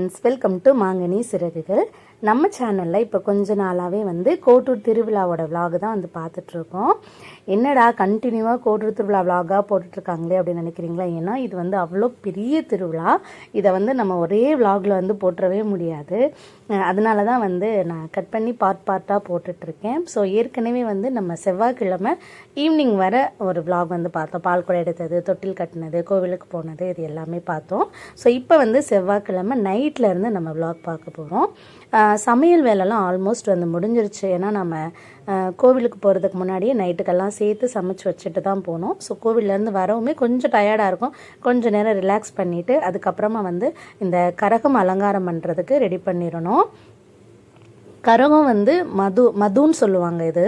Friends welcome to மாங்கனி சிறகுகள். நம்ம சேனலில் இப்போ கொஞ்ச நாளாகவே வந்து கோட்டூர் திருவிழாவோட விலாகு தான் வந்து பார்த்துட்ருக்கோம் என்னடா கண்டினியூவாக கோட்டூர் திருவிழா விலாகாக போட்டுட்ருக்காங்களே அப்படின்னு நினைக்கிறீங்களா? ஏன்னா இது வந்து அவ்வளோ பெரிய திருவிழா. இதை வந்து நம்ம ஒரே விலாகில் வந்து போட்டுறவே முடியாது. அதனால தான் வந்து நான் கட் பண்ணி பார்ட் பார்ட்டாக போட்டுட்ருக்கேன். ஸோ ஏற்கனவே வந்து நம்ம செவ்வாய்க்கிழமை ஈவினிங் வர ஒரு விலாக் வந்து பார்த்தோம். பால் குடம் எடுத்தது தொட்டில் கட்டினது கோவிலுக்கு போனது இது எல்லாமே பார்த்தோம். ஸோ இப்போ வந்து செவ்வாய்க்கிழமை நைட்லேருந்து நம்ம விலாக் பார்க்க போகிறோம் சமையல் வேலைலாம் ஆல்மோஸ்ட் வந்து முடிஞ்சிருச்சு. ஏன்னா நம்ம கோவிலுக்கு போகிறதுக்கு முன்னாடியே நைட்டுக்கெல்லாம் சேர்த்து சமைச்சு வச்சுட்டு தான் போனோம். ஸோ கோவில்லேருந்து வரவுமே கொஞ்சம் டயர்டாக இருக்கும். கொஞ்சம் நேரம் ரிலாக்ஸ் பண்ணிவிட்டு அதுக்கப்புறமா வந்து இந்த கரகம் அலங்காரம் பண்ணுறதுக்கு ரெடி பண்ணிடணும் கரகம் வந்து மது மதுன்னு சொல்லுவாங்க இது.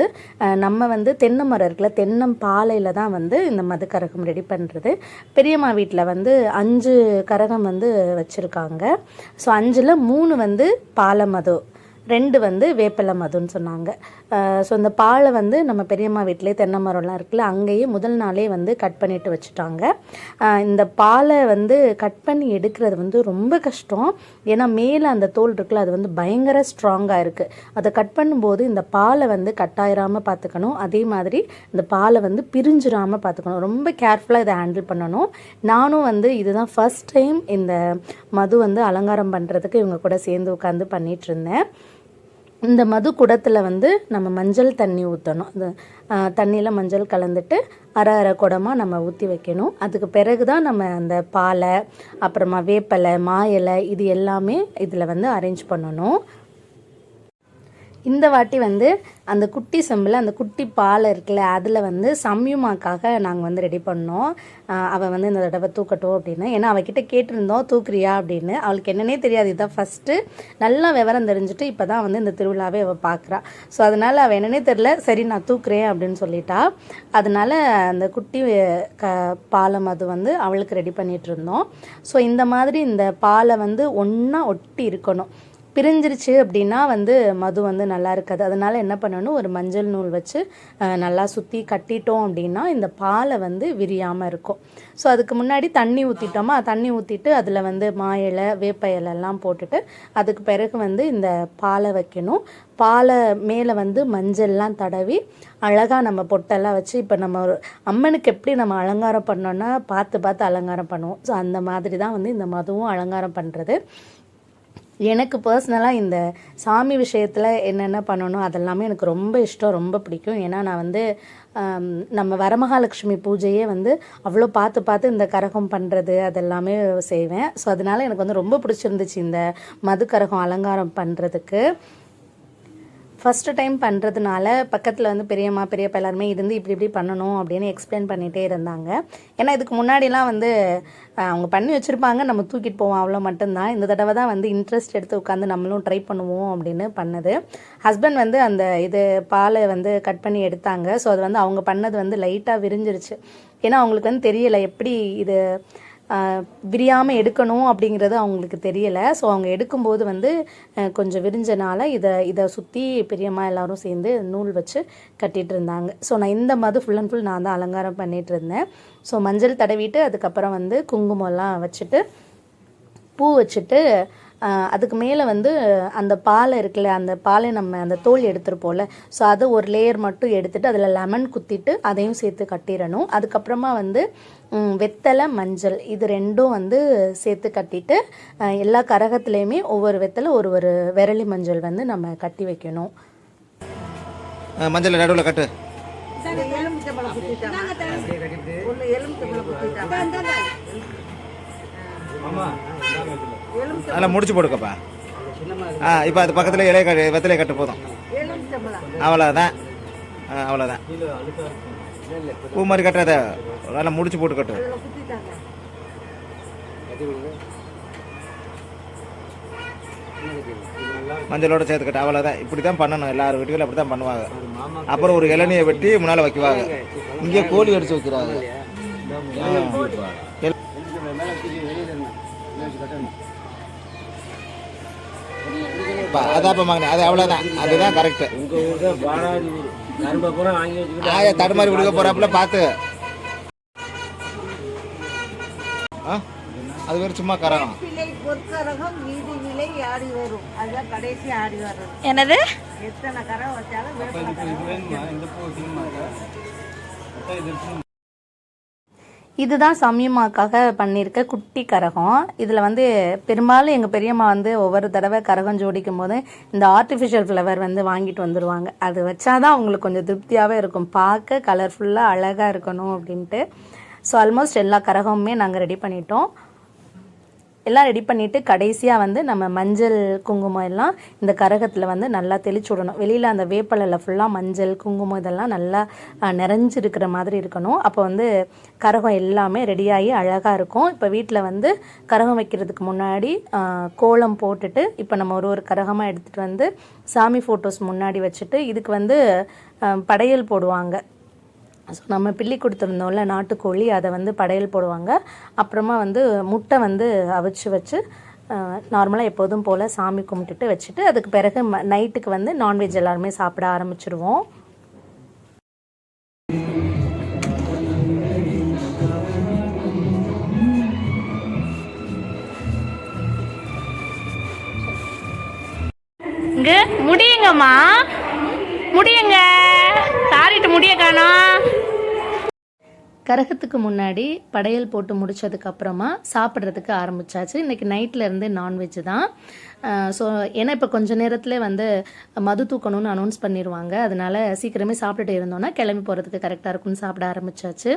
நம்ம வந்து தென்னை மரம் இருக்குல்ல தென்னம்பாலையில் தான் வந்து இந்த மது கரகம் ரெடி பண்ணுறது பெரியம்மா வீட்டில் வந்து அஞ்சு கரகம் வந்து வச்சுருக்காங்க. ஸோ அஞ்சில் மூணு வந்து பாலை மது ரெண்டு வந்து வேப்பிலை மதுன்னு சொன்னாங்க. ஸோ இந்த பாலை வந்து நம்ம பெரியம்மா வீட்டிலே தென்னை மரம்லாம் இருக்குல்ல அங்கேயே முதல் நாளே வந்து கட் பண்ணிட்டு வச்சுட்டாங்க. இந்த பாலை வந்து கட் பண்ணி எடுக்கிறது வந்து ரொம்ப கஷ்டம். ஏன்னா மேலே அந்த தோல் இருக்குல்ல அது வந்து பயங்கர ஸ்ட்ராங்காக இருக்குது அதை கட் பண்ணும்போது இந்த பாலை வந்து கட்டாயிராமல் பார்த்துக்கணும். அதே மாதிரி இந்த பாலை வந்து பிரிஞ்சிடாமல் பார்த்துக்கணும். ரொம்ப கேர்ஃபுல்லாக இதை ஹேண்டில் பண்ணணும். நானும் வந்து இதுதான் ஃபர்ஸ்ட் டைம் இந்த மது வந்து அலங்காரம் பண்ணுறதுக்கு இவங்க கூட சேர்ந்து உட்காந்து பண்ணிகிட்ருந்தேன் இருந்தேன். இந்த மது குடத்தில் வந்து நம்ம மஞ்சள் தண்ணி ஊற்றணும் இந்த தண்ணியில் மஞ்சள் கலந்துட்டு அரை அரை குடமாக நம்ம ஊற்றி வைக்கணும். அதுக்கு பிறகு தான் நம்ம அந்த பாலை அப்புறமா வேப்பலை மா இலை இது எல்லாமே இதில் வந்து அரேஞ்ச் பண்ணணும். இந்த வாட்டி வந்து அந்த குட்டி செம்பில் அந்த குட்டி பால் இருக்குல்ல அதில் வந்து சம்யுமாக்காக நாங்கள் வந்து ரெடி பண்ணோம். அவள் வந்து இந்த தடவை தூக்கட்டும் அப்படின்னு. ஏன்னா அவகிட்ட கேட்டிருந்தோம் தூக்குறியா அப்படின்னு. அவளுக்கு என்னன்னே தெரியாது. இதான் ஃபஸ்ட்டு நல்லா விவரம் தெரிஞ்சுட்டு இப்போ தான் வந்து இந்த திருவிழாவே அவள் பார்க்குறா ஸோ அதனால் அவள் என்னன்னே தெரில சரி நான் தூக்குறேன் அப்படின்னு சொல்லிட்டா. அதனால அந்த குட்டி க பாலம் அது வந்து அவளுக்கு ரெடி பண்ணிகிட்டு இருந்தோம். ஸோ இந்த மாதிரி இந்த பாலை வந்து ஒன்றா ஒட்டி இருக்கணும். பிரிஞ்சிருச்சு அப்படின்னா வந்து மது வந்து நல்லா இருக்காது. அதனால என்ன பண்ணணும்? ஒரு மஞ்சள் நூல் வச்சு நல்லா சுற்றி கட்டிட்டோம் அப்படின்னா இந்த பாலை வந்து விரியாமல் இருக்கும். ஸோ அதுக்கு முன்னாடி தண்ணி ஊற்றிட்டோமா தண்ணி ஊற்றிட்டு அதில் வந்து மா இலை வேப்ப இலெல்லாம் போட்டுட்டு அதுக்கு பிறகு வந்து இந்த பாலை வைக்கணும். பாலை மேலே வந்து மஞ்சள்லாம் தடவி அழகாக நம்ம பொட்டெல்லாம் வச்சு இப்போ நம்ம ஒரு அம்மனுக்கு எப்படி நம்ம அலங்காரம் பண்ணோன்னா பார்த்து பார்த்து அலங்காரம் பண்ணுவோம். ஸோ அந்த மாதிரி தான் வந்து இந்த மதுவும் அலங்காரம் பண்ணுறது எனக்கு பர்சனலாக இந்த சாமி விஷயத்தில் என்னென்ன பண்ணணும் அதெல்லாமே எனக்கு ரொம்ப இஷ்டம் ரொம்ப பிடிக்கும். ஏன்னா நான் வந்து நம்ம வரமகாலட்சுமி பூஜையே வந்து அவ்வளோ பார்த்து பார்த்து இந்த கரகம் பண்ணுறது அதெல்லாமே செய்வேன். ஸோ அதனால எனக்கு வந்து ரொம்ப பிடிச்சிருந்துச்சு இந்த மது கரகம் அலங்காரம் பண்ணுறதுக்கு ஃபஸ்ட்டு டைம் பண்ணுறதுனால பக்கத்தில் வந்து பெரியம்மா பெரியப்பா எல்லாருமே இருந்து இப்படி இப்படி பண்ணணும் அப்படின்னு எக்ஸ்பிளைன் பண்ணிகிட்டே இருந்தாங்க. ஏன்னா இதுக்கு முன்னாடிலாம் வந்து அவங்க பண்ணி வச்சுருப்பாங்க. நம்ம தூக்கிட்டு போவோம் அவ்வளோ மட்டும்தான். இந்த தடவை தான் வந்து இன்ட்ரெஸ்ட் எடுத்து உட்காந்து நம்மளும் ட்ரை பண்ணுவோம் அப்படின்னு பண்ணது. ஹஸ்பண்ட் வந்து அந்த இது பாலை வந்து கட் பண்ணி எடுத்தாங்க. ஸோ அது வந்து அவங்க பண்ணது வந்து லைட்டாக விரிஞ்சிருச்சு. ஏன்னா அவங்களுக்கு வந்து தெரியலை எப்படி இது விரியாமல் எடுக்கணும் அப்படிங்கிறது அவங்களுக்கு தெரியலை. ஸோ அவங்க எடுக்கும்போது வந்து கொஞ்சம் விரிஞ்சனால இதை இதை சுற்றி பெரியம்மா எல்லாரும் சேர்ந்து நூல் வச்சு கட்டிகிட்டு இருந்தாங்க. ஸோ நான் இந்த மாதிரி ஃபுல் அண்ட் ஃபுல் நான் தான் அலங்காரம் பண்ணிகிட்டு இருந்தேன். ஸோ மஞ்சள் தடவிட்டு அதுக்கப்புறம் வந்து குங்குமம்லாம் வச்சுட்டு பூ வச்சுட்டு அதுக்கு மேலே வந்து அந்த பாலை இருக்குல்ல அந்த பாலை நம்ம அந்த தோல் எடுத்துருப்போம்ல ஸோ அதை ஒரு லேயர் மட்டும் எடுத்துட்டு அதில் லெமன் குத்திட்டு அதையும் சேர்த்து கட்டிடணும். அதுக்கப்புறமா வந்து வெத்தலை மஞ்சள் இது ரெண்டும் வந்து சேர்த்து கட்டிட்டு எல்லா கரகத்துலேயுமே ஒவ்வொரு வெத்தலை ஒரு ஒரு விரலி மஞ்சள் வந்து நம்ம கட்டி வைக்கணும். மஞ்சள் நடுவில் கட்டு. அதெல்லாம் முடிச்சு போடுக்கப்பா. ஆ இப்போ அது பக்கத்தில் இலைய கட்டு வெத்தலையை கட்டு போதும். அவ்வளோதான் ஆ அவ்வளோதான் பூ மாதிரி கட்டுறத நல்லா முடிச்சு போட்டு கட்டு. மஞ்சளோட சேர்த்து அவ்வளோதான் இப்படி தான் பண்ணணும். எல்லார் வீட்டுகளும் அப்படி தான் பண்ணுவாங்க. அப்புறம் ஒரு இளநியை வெட்டி முன்னால் வைக்குவாங்க. இங்கே கோழி அடித்து வைக்கிறாங்க. ஆ. பா- அதான்ப்பா மகனே அது அவ்வளோதான் அதுதான் கரெக்டு உங்க ஊர்ல பாராடி கரும்பை பூரா வாங்கி வச்சுக்கிட்டு ஆய தடுமாறி விடுக்க போறாப்புல பார்த்து ஆ? அது வேறு சும்மா கரகம். என்னது? எத்தனை கரம் வச்சாலும் இதுதான் சமயமாக்காக பண்ணியிருக்க குட்டி கரகம். இதில் வந்து பெரும்பாலும் எங்கள் பெரியம்மா வந்து ஒவ்வொரு தடவை கரகம் ஜோடிக்கும் போது இந்த ஆர்டிஃபிஷியல் ஃப்ளவர் வந்து வாங்கிட்டு வந்துடுவாங்க அது வச்சாதான் அவங்களுக்கு கொஞ்சம் திருப்தியாகவே இருக்கும். பார்க்க கலர்ஃபுல்லாக அழகாக இருக்கணும் அப்படின்ட்டு. ஸோ ஆல்மோஸ்ட் எல்லா கரகமுமே நாங்கள் ரெடி பண்ணிட்டோம். எல்லாம் ரெடி பண்ணிவிட்டு கடைசியாக வந்து நம்ம மஞ்சள் குங்குமம் எல்லாம் இந்த கரகத்தில் வந்து நல்லா தெளிச்சு விடணும். வெளியில் அந்த வேப்பலையில் ஃபுல்லாக மஞ்சள் குங்குமம் இதெல்லாம் நல்லா நிறைஞ்சிருக்கிற மாதிரி இருக்கணும். அப்போ வந்து கரகம் எல்லாமே ரெடியாகி அழகாக இருக்கும். இப்போ வீட்டில் வந்து கரகம் வைக்கிறதுக்கு முன்னாடி கோலம் போட்டுட்டு இப்போ நம்ம ஒரு ஒரு கரகமாக எடுத்துகிட்டு வந்து சாமி ஃபோட்டோஸ் முன்னாடி வச்சுட்டு இதுக்கு வந்து படையல் போடுவாங்க. ஸோ நம்ம பிள்ளி கொடுத்துருந்தோம்ல நாட்டுக்கோழி அதை வந்து படையல் போடுவாங்க. அப்புறமா வந்து முட்டை வந்து அவிச்சு வச்சு நார்மலாக எப்போதும் போல் சாமி கும்பிட்டுட்டு வச்சுட்டு அதுக்கு பிறகு ம நைட்டுக்கு வந்து நான்வெஜ் எல்லாருமே சாப்பிட ஆரம்பிச்சிருவோம். முடியுங்கம்மா. முடியுங்க. தாரிட்டு முடிய காணோம். கரகத்துக்கு முன்னாடி படையல் போட்டு முடித்ததுக்கப்புறமா சாப்பிட்றதுக்கு ஆரம்பிச்சாச்சு. இன்னைக்கு நைட்டில் இருந்து நான்வெஜ் தான். ஸோ ஏன்னா இப்போ கொஞ்ச நேரத்தில் வந்து மது தூக்கணும்னு அனௌன்ஸ் பண்ணிடுவாங்க அதனால சீக்கிரமே சாப்பிட்டுட்டு இருந்தோம்னா கிளம்பி போகிறதுக்கு கரெக்டாக இருக்கும்னு சாப்பிட ஆரம்பிச்சாச்சு.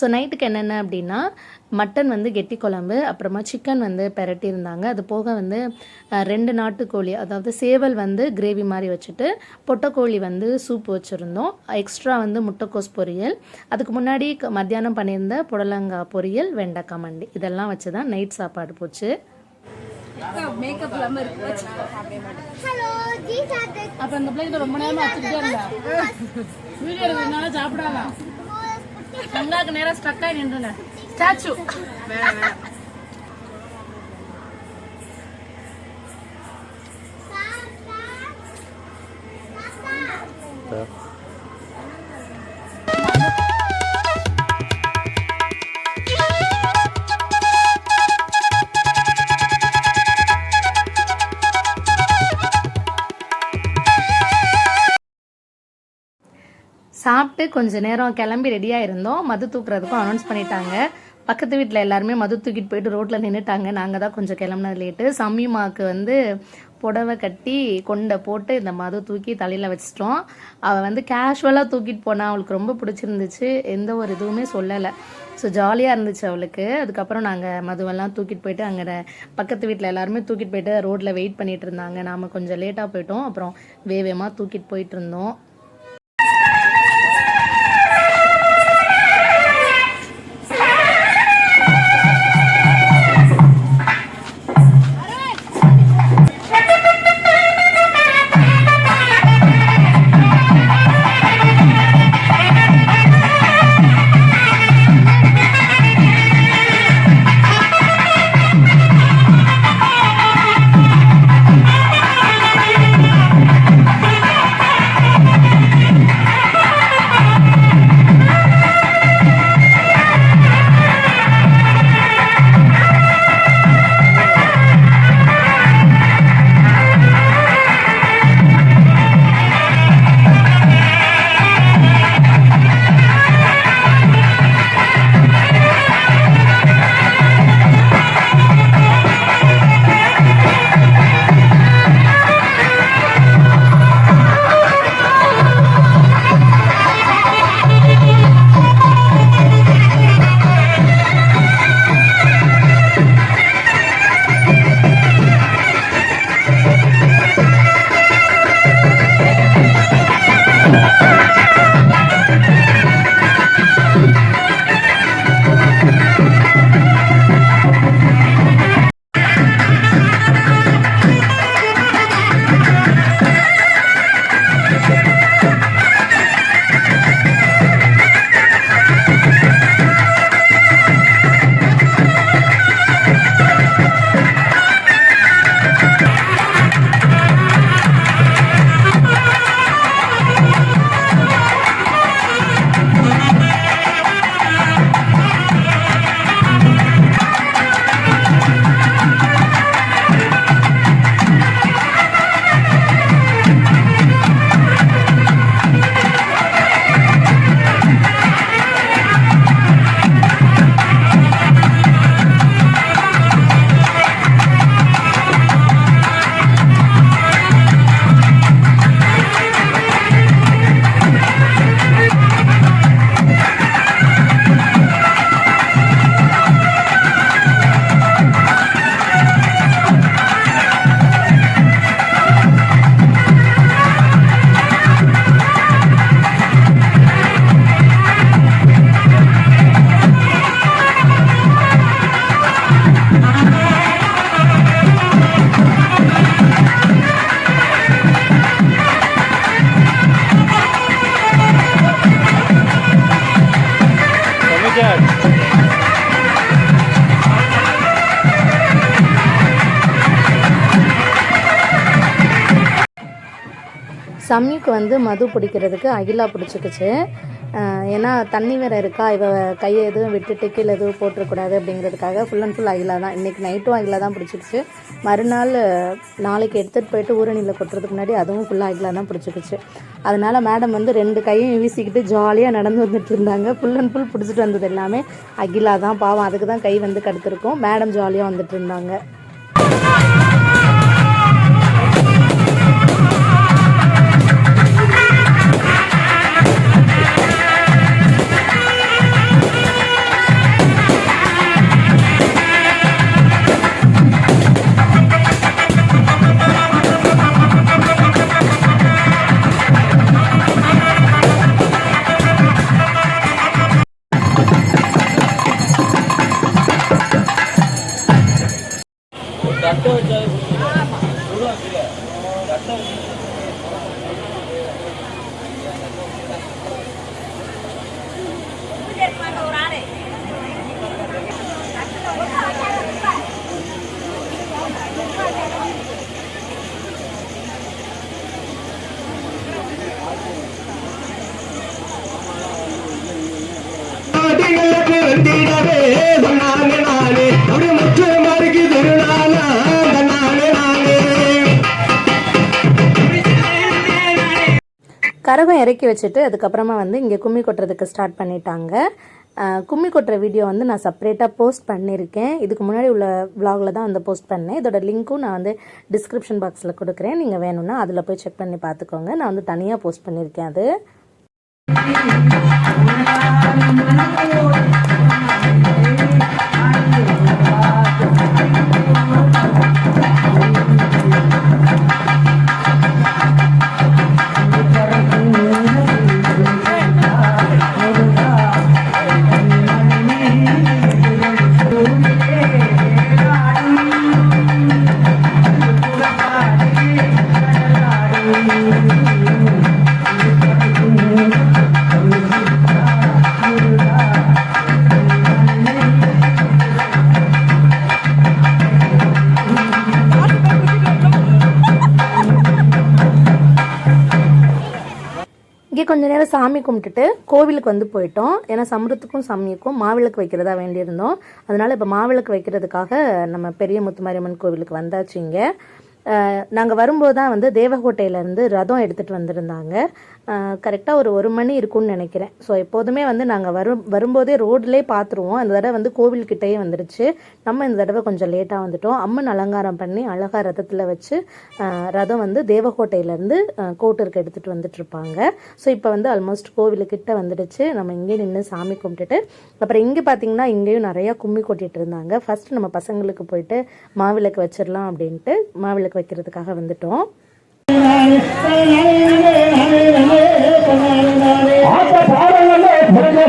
ஸோ நைட்டுக்கு என்னென்ன அப்படின்னா மட்டன் வந்து கெட்டி குழம்பு அப்புறமா சிக்கன் வந்து பெரட்டி இருந்தாங்க. அது போக வந்து ரெண்டு நாட்டுக்கோழி அதாவது சேவல் வந்து கிரேவி மாதிரி வச்சுட்டு பொட்டைக்கோழி வந்து சூப் வச்சுருந்தோம். எக்ஸ்ட்ரா வந்து முட்டைக்கோஸ் பொரியல். அதுக்கு முன்னாடி க- மத்தியானம் பண்ணியிருந்த புடலங்காய் பொரியல் வெண்டைக்காய் மண்டி. இதெல்லாம் வச்சு தான் நைட் சாப்பாடு போச்சு. அப்ப அந்த பிள்ளைகிட்ட ரொம்ப நேரமா வச்சுக்கிட்டே இருந்தா. வீடியோ எடுக்கிறதுனால சாப்பிடாதான் அங்காக்கு நேரம் ஸ்டக் ஆகி ஸ்டாச்சு சாப்பிட்டு கொஞ்ச நேரம் கிளம்பி ரெடியாக இருந்தோம். மது தூக்குறதுக்கும் அனௌன்ஸ் பண்ணிட்டாங்க. பக்கத்து வீட்டில் எல்லாருமே மது தூக்கிட்டு போயிட்டு ரோட்டில் நின்றுட்டாங்க நாங்கள் தான் கொஞ்சம் கிளம்புனது லேட்டு சம்மிமாக்கு வந்து புடவை கட்டி கொண்டை போட்டு இந்த மது தூக்கி தலையில் வச்சிட்டோம். அவள் வந்து கேஷுவலாக தூக்கிட்டு போனா அவளுக்கு ரொம்ப பிடிச்சிருந்துச்சு. எந்த ஒரு இதுவுமே சொல்லலை. ஸோ ஜாலியாக இருந்துச்சு அவளுக்கு. அதுக்கப்புறம் நாங்கள் மதுவெல்லாம் தூக்கிட்டு போயிட்டு அங்கே பக்கத்து வீட்டில் எல்லாருமே தூக்கிட்டு போயிட்டு ரோட்டில் வெயிட் பண்ணிட்டு இருந்தாங்க. நாம் கொஞ்சம் லேட்டாக போயிட்டோம். அப்புறம் வேகமாக தூக்கிட்டு போயிட்டு இருந்தோம். சம்யுக்கு வந்து மது பிடிக்கிறதுக்கு அகிலா பிடிச்சிக்கிச்சு. ஏன்னா தண்ணி வேறு இருக்கா? இவ கையை எதுவும் விட்டுட்டு கீழே எதுவும் போட்டுறக்கூடாது அப்படிங்கிறதுக்காக ஃபுல் அண்ட் ஃபுல் அகிலா தான். இன்றைக்கி நைட்டும் அகிலா தான் பிடிச்சிக்கிச்சு மறுநாள் நாளைக்கு எடுத்துகிட்டு போயிட்டு ஊரணியில் கொட்டுறதுக்கு முன்னாடி அதுவும் ஃபுல்லாக அகிலா தான் பிடிச்சிக்கிச்சு. அதனால் மேடம் வந்து ரெண்டு கையும் வீசிக்கிட்டு ஜாலியாக நடந்து வந்துட்டு இருந்தாங்க. ஃபுல் அண்ட் ஃபுல் பிடிச்சிட்டு வந்தது எல்லாமே அகிலா தான். பாவம் அதுக்கு தான் கை வந்து கடுத்திருக்கும். மேடம் ஜாலியாக வந்துட்டு இருந்தாங்க. கரகம் இறக்கி வச்சுட்டு அதுக்கப்புறமா வந்து இங்கே கும்மி கொட்டுறதுக்கு ஸ்டார்ட் பண்ணிட்டாங்க. கும்மி கொட்டுற வீடியோ வந்து நான் செப்பரேட்டாக போஸ்ட் பண்ணியிருக்கேன் இதுக்கு முன்னாடி உள்ள vlogல தான் வந்து போஸ்ட் பண்ணேன். இதோட லிங்க்கும் நான் வந்து டிஸ்கிரிப்ஷன் பாக்ஸில் கொடுக்குறேன். நீங்கள் வேணும்னா அதில் போய் செக் பண்ணி பார்த்துக்கோங்க. நான் வந்து தனியாக போஸ்ட் பண்ணியிருக்கேன் அது. இங்கே சாமி கும்பிட்டுட்டு கோவிலுக்கு வந்து போயிட்டோம். ஏன்னா சமுரத்துக்கும் சாமிக்கும் மாவிளக்கு வைக்கிறதா வேண்டியிருந்தோம். அதனால இப்போ மாவிளக்கு வைக்கிறதுக்காக நம்ம பெரிய முத்துமாரியம்மன் கோவிலுக்கு வந்தாச்சு இங்கே. நாங்கள் வரும்போது தான் வந்து தேவகோட்டையிலேருந்து ரதம் எடுத்துகிட்டு வந்திருந்தாங்க. கரெக்டாக ஒரு ஒரு மணி இருக்கும்னு நினைக்கிறேன். ஸோ எப்போதுமே வந்து நாங்கள் வரும் வரும்போதே ரோட்லேயே பார்த்துருவோம் அந்த தடவை வந்து கோவில்கிட்டயே வந்துருச்சு. நம்ம இந்த தடவை கொஞ்சம் லேட்டாக வந்துட்டோம். அம்மன் அலங்காரம் பண்ணி அழகாக ரதத்தில் வச்சு ரதம் வந்து தேவகோட்டையிலேருந்து கோட்டருக்கு எடுத்துகிட்டு வந்துட்டுருப்பாங்க. ஸோ இப்போ வந்து ஆல்மோஸ்ட் கோவிலுக்கிட்ட வந்துடுச்சு. நம்ம இங்கே நின்று சாமி கும்பிட்டுட்டு அப்புறம் இங்கே பார்த்தீங்கன்னா இங்கேயும் நிறையா கும்மி கொட்டிகிட்டு இருந்தாங்க. ஃபஸ்ட்டு நம்ம பசங்களுக்கு போயிட்டு மாவிளக்கு வச்சிடலாம் அப்படின்ட்டு மாவிளக்கு வைக்கிறதுக்காக வந்துட்டோம். பாடங்களே பாடலே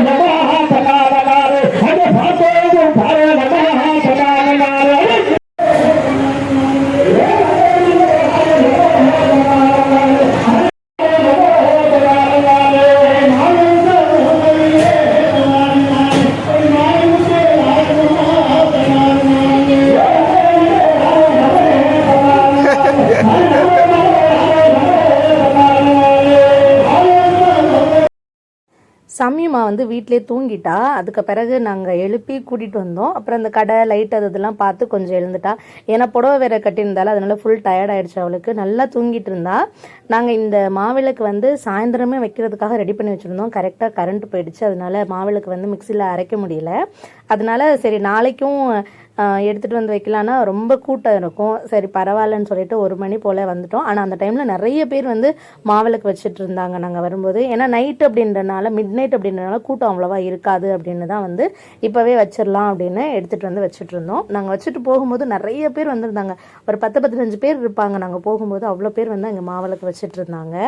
அந்த பார்த்தோம் வந்து வீட்டிலே தூங்கிட்டா அதுக்கு பிறகு நாங்கள் எழுப்பி கூட்டிகிட்டு வந்தோம். அப்புறம் அந்த கடை லைட் அது இதெல்லாம் பார்த்து கொஞ்சம் எழுந்துட்டா. ஏன்னா புடவை வேற கட்டியிருந்தாலும் அதனால ஃபுல் டயர்ட் ஆயிடுச்சு அவளுக்கு. நல்லா தூங்கிட்டு இருந்தா. நாங்கள் இந்த மாவிளக்கு வந்து சாயந்தரமே வைக்கிறதுக்காக ரெடி பண்ணி வச்சுருந்தோம். கரெக்டாக கரண்ட் போயிடுச்சு. அதனால மாவிளக்கு வந்து மிக்சியில் அரைக்க முடியல. அதனால சரி நாளைக்கும் எடுத்துகிட்டு வந்து வைக்கலான்னா ரொம்ப கூட்டம் இருக்கும். சரி பரவாயில்லன்னு சொல்லிட்டு ஒரு மணி போல் வந்துட்டோம். ஆனால் அந்த டைமில் நிறைய பேர் வந்து மாவிளக்கு வச்சுட்டு இருந்தாங்க நாங்கள் வரும்போது. ஏன்னா நைட் அப்படின்றனால மிட் நைட் அப்படின்றனால கூட்டம் அவ்வளோவா இருக்காது அப்படின்னு தான் வந்து இப்போவே வச்சிடலாம் அப்படின்னு எடுத்துகிட்டு வந்து வச்சுட்டு இருந்தோம். நாங்கள் வச்சுட்டு போகும்போது நிறைய பேர் வந்திருந்தாங்க. ஒரு பத்து பதினஞ்சு பேர் இருப்பாங்க. நாங்கள் போகும்போது அவ்வளோ பேர் வந்து அங்கே மாவிளக்கு வச்சுட்டு இருந்தாங்க.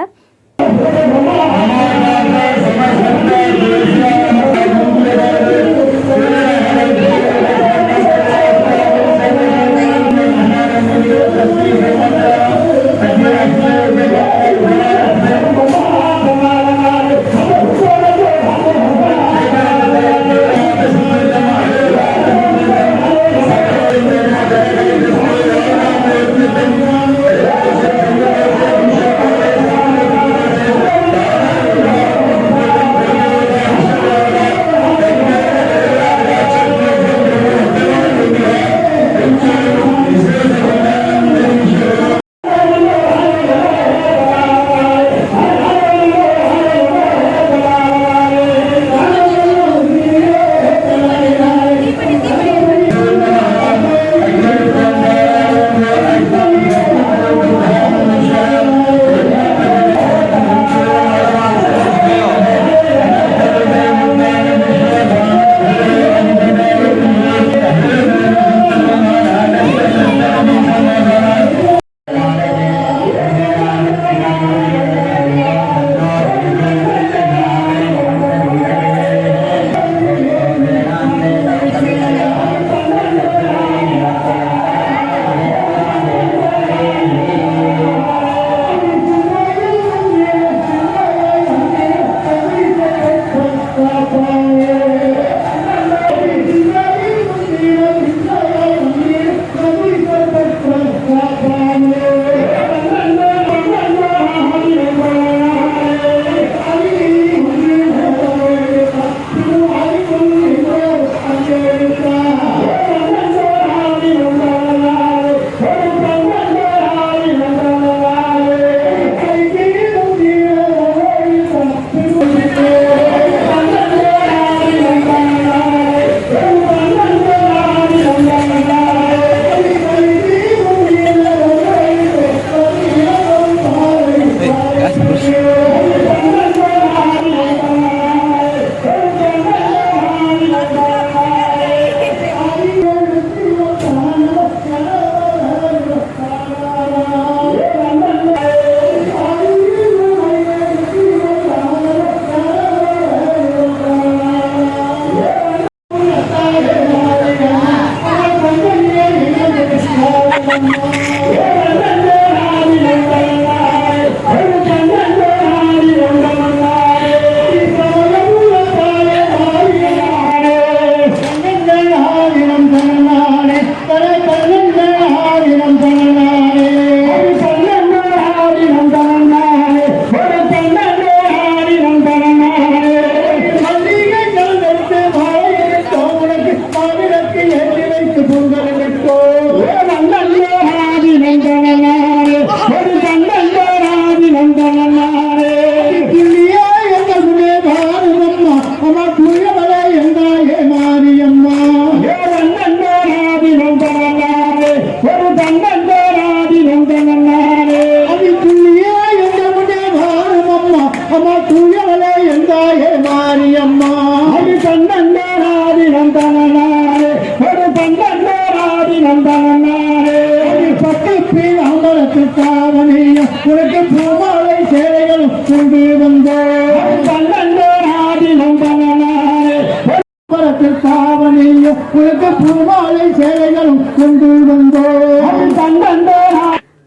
பரத்து தாவணியம் உனக்கு பூமாலை சேலைகளும் கொண்டு வந்தோம்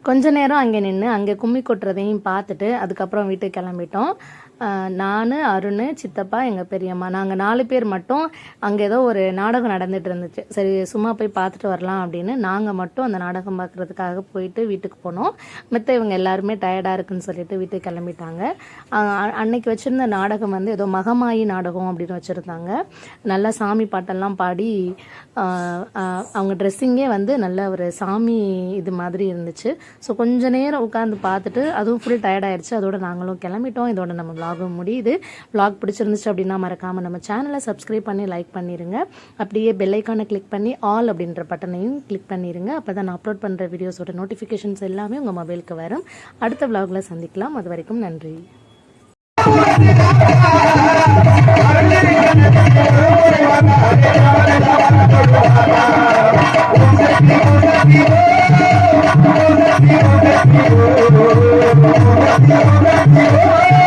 கொஞ்ச நேரம் அங்கே நின்று அங்கே கும்மி கொட்டுறதையும் பார்த்துட்டு அதுக்கப்புறம் வீட்டுக்கு கிளம்பிட்டோம். நான் அருண் சித்தப்பா எங்கள் பெரியம்மா. நாங்கள் நாலு பேர் மட்டும் அங்கே ஏதோ ஒரு நாடகம் நடந்துட்டு இருந்துச்சு. சரி சும்மா போய் பார்த்துட்டு வரலாம் அப்படின்னு நாங்கள் மட்டும் அந்த நாடகம் பார்க்குறதுக்காக போயிட்டு வீட்டுக்கு போனோம். மற்ற இவங்க எல்லாருமே டயர்டாக இருக்குன்னு சொல்லிட்டு வீட்டுக்கு கிளம்பிட்டாங்க. அன்னைக்கு வச்சுருந்த நாடகம் வந்து ஏதோ மகமாயி நாடகம் அப்படின்னு வச்சுருந்தாங்க. நல்லா சாமி பாட்டெல்லாம் பாடி அவங்க ட்ரெஸ்ஸிங்கே வந்து நல்ல ஒரு சாமி இது மாதிரி இருந்துச்சு. ஸோ கொஞ்ச நேரம் உட்காந்து பார்த்துட்டு அதுவும் ஃபுல் டயர்டாயிடுச்சு அதோட நாங்களும் கிளம்பிட்டோம். இதோட நம்ம vlog-உம் முடியுது. Vlog பிடிச்சிருந்துச்சு அப்படின்னா மறக்காமல் நம்ம சேனலை சப்ஸ்கிரைப் பண்ணி லைக் பண்ணிடுங்க அப்படியே பெல் கிளிக் பண்ணி ஆல் அப்படின்ற பட்டனையும் கிளிக் பண்ணிடுங்க அப்போ தான் நான் அப்லோட் பண்ணுற வீடியோஸோட நோட்டிஃபிகேஷன்ஸ் எல்லாமே உங்கள் மொபைலுக்கு வரும். அடுத்த vlog-ல சந்திக்கலாம். அது வரைக்கும் நன்றி. Thank.